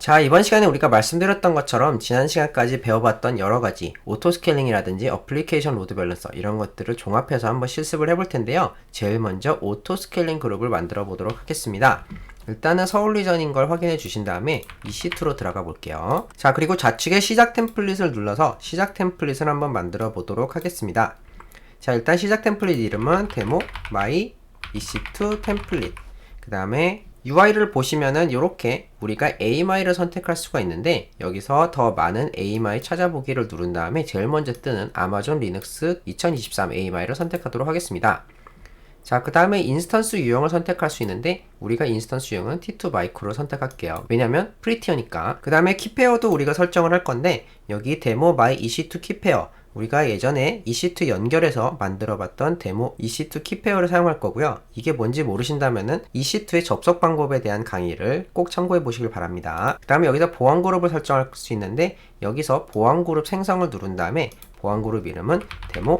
자, 이번 시간에 우리가 말씀드렸던 것처럼 지난 시간까지 배워봤던 여러 가지 오토 스케일링이라든지 어플리케이션 로드 밸런서 이런 것들을 종합해서 한번 실습을 해볼 텐데요. 제일 먼저 오토 스케일링 그룹을 만들어 보도록 하겠습니다. 일단은 서울 리전인 걸 확인해 주신 다음에 이 시트로 들어가 볼게요. 자, 그리고 좌측에 시작 템플릿을 눌러서 시작 템플릿을 한번 만들어 보도록 하겠습니다. 자, 일단 시작 템플릿 이름은 데모 마이 EC2 템플릿. 그 다음에 UI를 보시면은 이렇게 우리가 AMI를 선택할 수가 있는데 여기서 더 많은 AMI 찾아보기를 누른 다음에 제일 먼저 뜨는 아마존 리눅스 2023 AMI를 선택하도록 하겠습니다. 자, 그 다음에 인스턴스 유형을 선택할 수 있는데 우리가 인스턴스 유형은 T2 마이크로 선택할게요. 왜냐면 프리티어니까. 그 다음에 키페어도 우리가 설정을 할 건데 여기 데모 마이 EC2 키페어 우리가 예전에 EC2 연결해서 만들어 봤던 데모 EC2 키페어를 사용할 거고요. 이게 뭔지 모르신다면은 EC2의 접속 방법에 대한 강의를 꼭 참고해 보시길 바랍니다. 그 다음에 여기서 보안 그룹을 설정할 수 있는데 여기서 보안 그룹 생성을 누른 다음에 보안 그룹 이름은 데모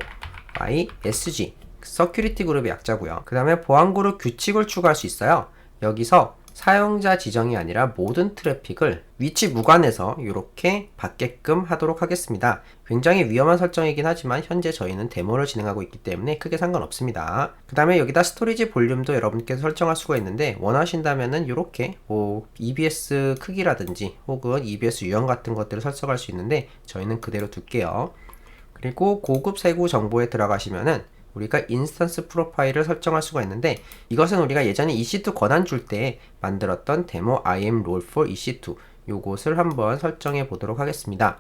ISG 서큐리티 그룹의 약자고요. 그 다음에 보안 그룹 규칙을 추가할 수 있어요. 여기서 사용자 지정이 아니라 모든 트래픽을 위치 무관해서 이렇게 받게끔 하도록 하겠습니다. 굉장히 위험한 설정이긴 하지만 현재 저희는 데모를 진행하고 있기 때문에 크게 상관없습니다. 그 다음에 여기다 스토리지 볼륨도 여러분께서 설정할 수가 있는데 원하신다면은 이렇게 뭐 EBS 크기라든지 혹은 EBS 유형 같은 것들을 설정할 수 있는데 저희는 그대로 둘게요. 그리고 고급 세부 정보에 들어가시면은 우리가 인스턴스 프로파일을 설정할 수가 있는데 이것은 우리가 예전에 EC2 권한 줄 때 만들었던 데모 IM role for EC2 요것을 한번 설정해 보도록 하겠습니다.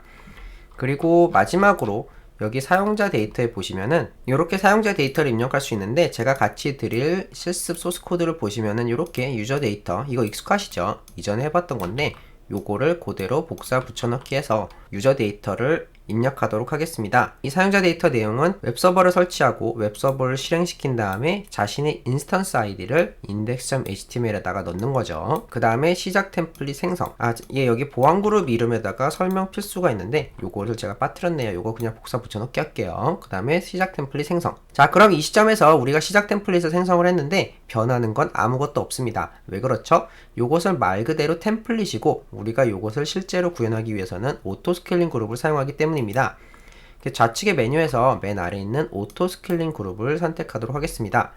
그리고 마지막으로 여기 사용자 데이터에 보시면은 이렇게 사용자 데이터를 입력할 수 있는데 제가 같이 드릴 실습 소스 코드를 보시면은 이렇게 유저 데이터 이거 익숙하시죠? 이전에 해봤던 건데 요거를 그대로 복사 붙여넣기 해서 유저 데이터를 입력하도록 하겠습니다. 이 사용자 데이터 내용은 웹서버를 설치하고 웹서버를 실행시킨 다음에 자신의 인스턴스 아이디를 index.html에다가 넣는 거죠. 그 다음에 시작 템플릿 생성. 아, 예, 여기 보안 그룹 이름에다가 설명 필수가 있는데 요거를 제가 빠뜨렸네요. 요거 그냥 복사 붙여넣기 할게요. 그 다음에 시작 템플릿 생성. 자, 그럼 이 시점에서 우리가 시작 템플릿을 생성을 했는데 변하는 건 아무것도 없습니다. 왜 그렇죠? 요것을 말 그대로 템플릿이고 우리가 요것을 실제로 구현하기 위해서는 오토 스케일링 그룹을 사용하기 때문입니다. 좌측의 메뉴에서 맨 아래 있는 오토 스케일링 그룹을 선택하도록 하겠습니다.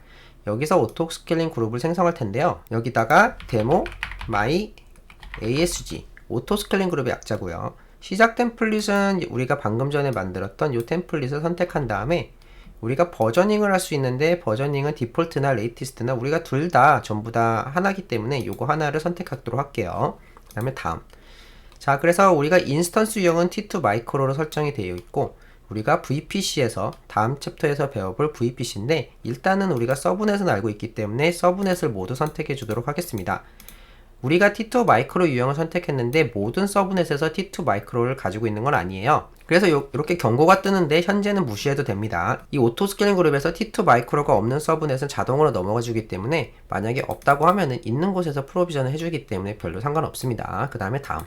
여기서 오토 스케일링 그룹을 생성할 텐데요. 여기다가 데모 마이 ASG 오토 스케일링 그룹의 약자고요. 시작 템플릿은 우리가 방금 전에 만들었던 이 템플릿을 선택한 다음에 우리가 버저닝을 할 수 있는데 버저닝은 디폴트나 레이티스트나 우리가 둘 다 전부 다 하나기 때문에 이거 하나를 선택하도록 할게요. 그 다음에 다음 자 그래서 우리가 인스턴스 유형은 T2 마이크로로 설정이 되어 있고 우리가 VPC에서 다음 챕터에서 배워볼 VPC인데 일단은 우리가 서브넷은 알고 있기 때문에 서브넷을 모두 선택해 주도록 하겠습니다. 우리가 T2 마이크로 유형을 선택했는데 모든 서브넷에서 T2 마이크로를 가지고 있는 건 아니에요. 그래서 요, 이렇게 경고가 뜨는데 현재는 무시해도 됩니다. 이 오토 스케일링 그룹에서 T2 마이크로가 없는 서브넷은 자동으로 넘어가 주기 때문에 만약에 없다고 하면은 있는 곳에서 프로비전을 해주기 때문에 별로 상관없습니다. 그 다음에 다음.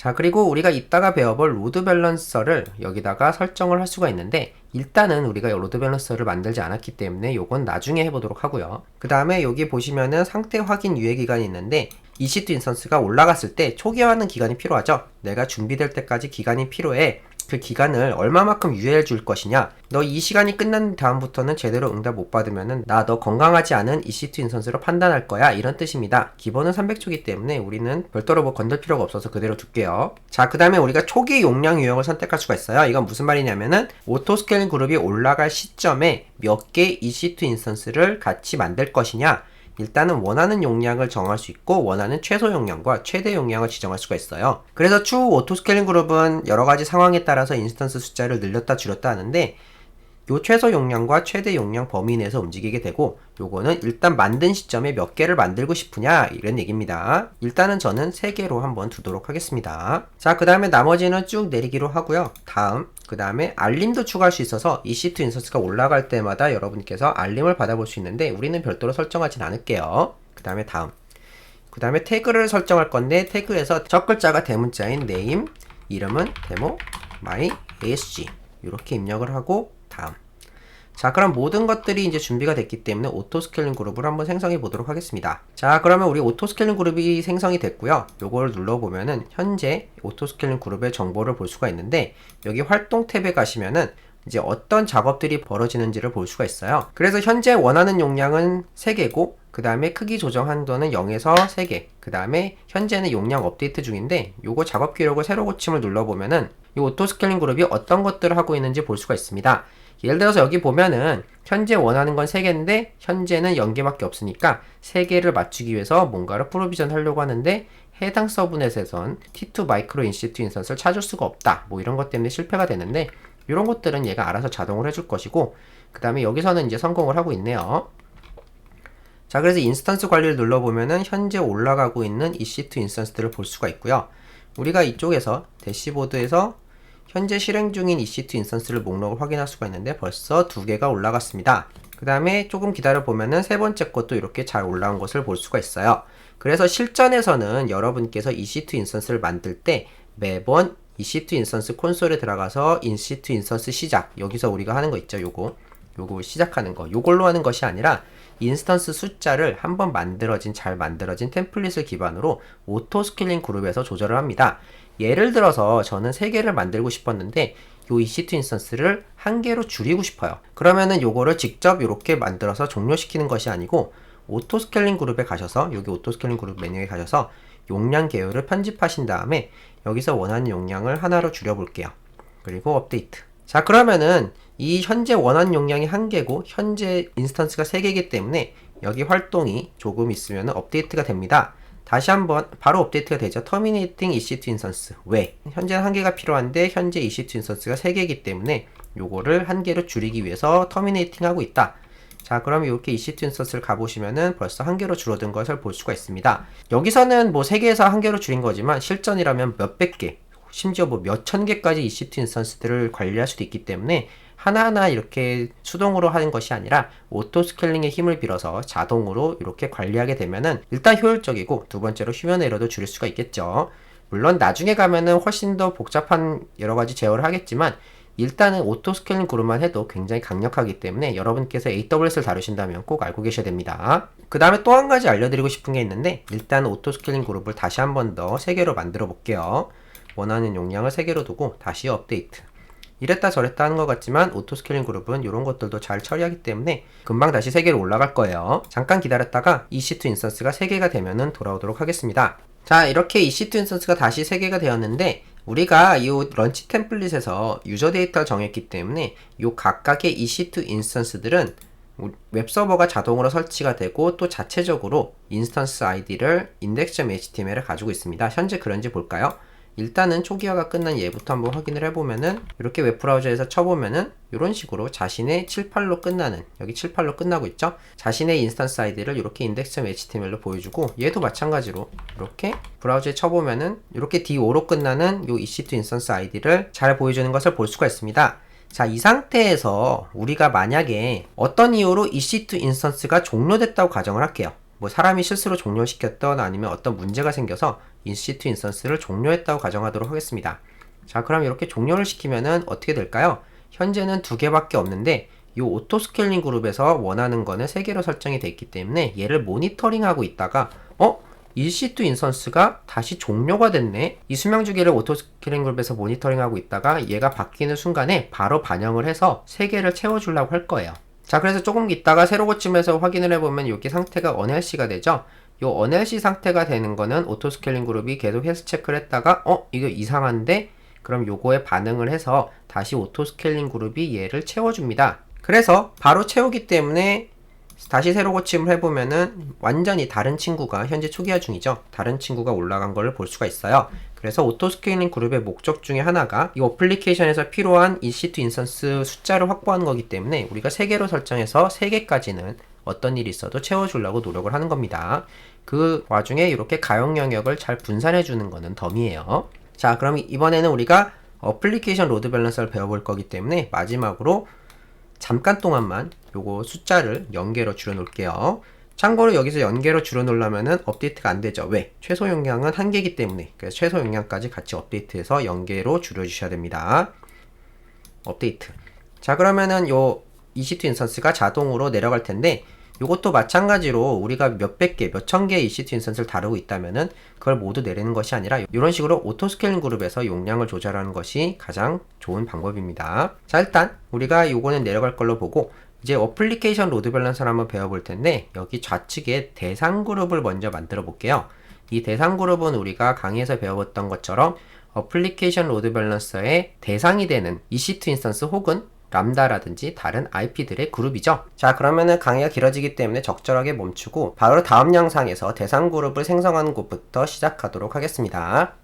자 그리고 우리가 이따가 배워볼 로드 밸런서를 여기다가 설정을 할 수가 있는데 일단은 우리가 로드 밸런서를 만들지 않았기 때문에 요건 나중에 해보도록 하고요. 그 다음에 여기 보시면은 상태 확인 유예 기간이 있는데 EC2 인스턴스가 올라갔을 때 초기화하는 기간이 필요하죠. 내가 준비될 때까지 기간이 필요해 그 기간을 얼마만큼 유예해 줄 것이냐. 너 이 시간이 끝난 다음부터는 제대로 응답 못 받으면은 나 너 건강하지 않은 EC2 인선수로 판단할 거야. 이런 뜻입니다. 기본은 300초기 때문에 우리는 별도로 뭐 건들 필요가 없어서 그대로 둘게요. 자그 다음에 우리가 초기 용량 유형을 선택할 수가 있어요. 이건 무슨 말이냐면은 오토 스케일링 그룹이 올라갈 시점에 몇 개 EC2 인스턴스를 같이 만들 것이냐 일단은 원하는 용량을 정할 수 있고 원하는 최소 용량과 최대 용량을 지정할 수가 있어요. 그래서 추후 오토 스케일링 그룹은 여러 가지 상황에 따라서 인스턴스 숫자를 늘렸다 줄였다 하는데 요 최소 용량과 최대 용량 범위 내에서 움직이게 되고 요거는 일단 만든 시점에 몇 개를 만들고 싶으냐 이런 얘기입니다. 일단은 저는 3개로 한번 두도록 하겠습니다. 자 그 다음에 나머지는 쭉 내리기로 하고요. 다음 그 다음에 알림도 추가할 수 있어서 EC2 인서스가 올라갈 때마다 여러분께서 알림을 받아볼 수 있는데 우리는 별도로 설정하진 않을게요. 그 다음에 다음 그 다음에 태그를 설정할 건데 태그에서 첫 글자가 대문자인 name 이름은 데모 my asg 이렇게 입력을 하고 다음 자, 그럼 모든 것들이 이제 준비가 됐기 때문에 오토 스케일링 그룹을 한번 생성해 보도록 하겠습니다. 자, 그러면 우리 오토 스케일링 그룹이 생성이 됐고요. 요걸 눌러보면은 현재 오토 스케일링 그룹의 정보를 볼 수가 있는데 여기 활동 탭에 가시면은 이제 어떤 작업들이 벌어지는지를 볼 수가 있어요. 그래서 현재 원하는 용량은 3개고 그 다음에 크기 조정 한도는 0에서 3개 그 다음에 현재는 용량 업데이트 중인데 요거 작업 기록을 새로 고침을 눌러보면은 이 오토 스케일링 그룹이 어떤 것들을 하고 있는지 볼 수가 있습니다. 예를 들어서 여기 보면은 현재 원하는 건 3개인데 현재는 0개밖에 없으니까 3개를 맞추기 위해서 뭔가를 프로비전 하려고 하는데 해당 서브넷에선 T2 마이크로 인시트 인스턴스를 찾을 수가 없다. 뭐 이런 것 때문에 실패가 되는데 이런 것들은 얘가 알아서 자동으로 해줄 것이고 그 다음에 여기서는 이제 성공을 하고 있네요. 자 그래서 인스턴스 관리를 눌러보면은 현재 올라가고 있는 EC2 인스턴스들을 볼 수가 있고요. 우리가 이쪽에서 대시보드에서 현재 실행 중인 EC2 인스턴스를 목록을 확인할 수가 있는데 벌써 두 개가 올라갔습니다. 그 다음에 조금 기다려 보면은 세 번째 것도 이렇게 잘 올라온 것을 볼 수가 있어요. 그래서 실전에서는 여러분께서 EC2 인스턴스를 만들 때 매번 EC2 인스턴스 콘솔에 들어가서 EC2 인스턴스 시작 여기서 우리가 하는 거 있죠 요거 요거 시작하는 거 요걸로 하는 것이 아니라 인스턴스 숫자를 한번 만들어진 잘 만들어진 템플릿을 기반으로 오토 스케일링 그룹에서 조절을 합니다. 예를 들어서 저는 3개를 만들고 싶었는데 요 EC2 인스턴스를 한 개로 줄이고 싶어요. 그러면은 요거를 직접 이렇게 만들어서 종료시키는 것이 아니고 오토 스케일링 그룹에 가셔서 여기 오토 스케일링 그룹 메뉴에 가셔서 용량 계열을 편집하신 다음에 여기서 원하는 용량을 하나로 줄여볼게요. 그리고 업데이트. 자 그러면은 이 현재 원하는 용량이 한 개고 현재 인스턴스가 세 개이기 때문에 여기 활동이 조금 있으면 업데이트가 됩니다. 다시 한번 바로 업데이트가 되죠. Terminating EC2 인스턴스. 왜? 현재는 한 개가 필요한데 현재 EC2 인스턴스가 세 개이기 때문에 요거를 한 개로 줄이기 위해서 터미네이팅 하고 있다. 자, 그럼 이렇게 EC2 인스턴스를 가보시면은 벌써 한 개로 줄어든 것을 볼 수가 있습니다. 여기서는 뭐 세 개에서 한 개로 줄인 거지만 실전이라면 몇백 개, 심지어 뭐 몇 천 개까지 EC2 인스턴스들을 관리할 수도 있기 때문에 하나하나 이렇게 수동으로 하는 것이 아니라 오토 스케일링의 힘을 빌어서 자동으로 이렇게 관리하게 되면은 일단 효율적이고 두 번째로 휴면 에러도 줄일 수가 있겠죠. 물론 나중에 가면은 훨씬 더 복잡한 여러 가지 제어를 하겠지만 일단은 오토 스케일링 그룹만 해도 굉장히 강력하기 때문에 여러분께서 AWS를 다루신다면 꼭 알고 계셔야 됩니다. 그 다음에 또 한 가지 알려드리고 싶은 게 있는데 일단 오토 스케일링 그룹을 다시 한 번더 3개로 만들어 볼게요. 원하는 용량을 3개로 두고 다시 업데이트. 이랬다 저랬다 하는 것 같지만 오토 스케일링 그룹은 이런 것들도 잘 처리하기 때문에 금방 다시 3개로 올라갈 거예요. 잠깐 기다렸다가 EC2 인스턴스가 3개가 되면은 돌아오도록 하겠습니다. 자 이렇게 EC2 인스턴스가 다시 3개가 되었는데 우리가 이 런치 템플릿에서 유저 데이터를 정했기 때문에 이 각각의 EC2 인스턴스들은 웹서버가 자동으로 설치가 되고 또 자체적으로 인스턴스 아이디를 index.html을 가지고 있습니다. 현재 그런지 볼까요? 일단은 초기화가 끝난 예부터 한번 확인을 해보면은 이렇게 웹브라우저에서 쳐보면은 이런 식으로 자신의 78로 끝나는 여기 78로 끝나고 있죠 자신의 인스턴스 아이디를 이렇게 index.html로 보여주고 얘도 마찬가지로 이렇게 브라우저에 쳐보면은 이렇게 d5로 끝나는 요 ec2 인스턴스 아이디를 잘 보여주는 것을 볼 수가 있습니다 자, 이 상태에서 우리가 만약에 어떤 이유로 EC2 인스턴스가 종료됐다고 가정을 할게요. 뭐 사람이 실수로 종료시켰던 아니면 어떤 문제가 생겨서 EC2 인스턴스를 종료했다고 가정하도록 하겠습니다. 자, 그럼 이렇게 종료를 시키면은 어떻게 될까요? 현재는 두 개밖에 없는데 이 오토 스케일링 그룹에서 원하는 거는 세 개로 설정이 되어 있기 때문에 얘를 모니터링하고 있다가 어? EC2 인선스가 다시 종료가 됐네. 이 수명 주기를 오토 스케일링 그룹에서 모니터링하고 있다가 얘가 바뀌는 순간에 바로 반영을 해서 세 개를 채워 주려고 할 거예요. 자, 그래서 조금 있다가 새로 고침해서 확인을 해보면 여기 상태가 언헬시가 되죠. 요 언헬시 상태가 되는 거는 오토 스케일링 그룹이 계속 헬스 체크를 했다가 어? 이거 이상한데? 그럼 요거에 반응을 해서 다시 오토 스케일링 그룹이 얘를 채워줍니다. 그래서 바로 채우기 때문에 다시 새로 고침을 해보면은 완전히 다른 친구가 현재 초기화 중이죠. 다른 친구가 올라간 걸 볼 수가 있어요. 그래서 오토 스케일링 그룹의 목적 중에 하나가 이 어플리케이션에서 필요한 EC2 인스턴스 숫자를 확보하는 거기 때문에 우리가 3개로 설정해서 3개까지는 어떤 일이 있어도 채워주려고 노력을 하는 겁니다. 그 와중에 이렇게 가용 영역을 잘 분산해 주는 거는 덤이에요. 자, 그럼 이번에는 우리가 어플리케이션 로드 밸런서를 배워볼 거기 때문에 마지막으로 잠깐 동안만 요거 숫자를 연계로 줄여 놓을게요. 참고로 여기서 연계로 줄여 놓으려면은 업데이트가 안 되죠. 왜? 최소 용량은 한 개이기 때문에. 그래서 최소 용량까지 같이 업데이트해서 연계로 줄여 주셔야 됩니다. 업데이트. 자, 그러면은 요 EC2 인스턴스가 자동으로 내려갈 텐데 이것도 마찬가지로 우리가 몇백 개, 몇천 개의 EC2 인스턴스를 다루고 있다면은 그걸 모두 내리는 것이 아니라 이런 식으로 오토 스케일링 그룹에서 용량을 조절하는 것이 가장 좋은 방법입니다. 자, 일단 우리가 요거는 내려갈 걸로 보고 이제 어플리케이션 로드 밸런서를 한번 배워볼 텐데 여기 좌측에 대상 그룹을 먼저 만들어 볼게요. 이 대상 그룹은 우리가 강의에서 배워봤던 것처럼 어플리케이션 로드 밸런서의 대상이 되는 EC2 인스턴스 혹은 람다라든지 다른 IP들의 그룹이죠. 자, 그러면은 강의가 길어지기 때문에 적절하게 멈추고 바로 다음 영상에서 대상 그룹을 생성하는 곳부터 시작하도록 하겠습니다.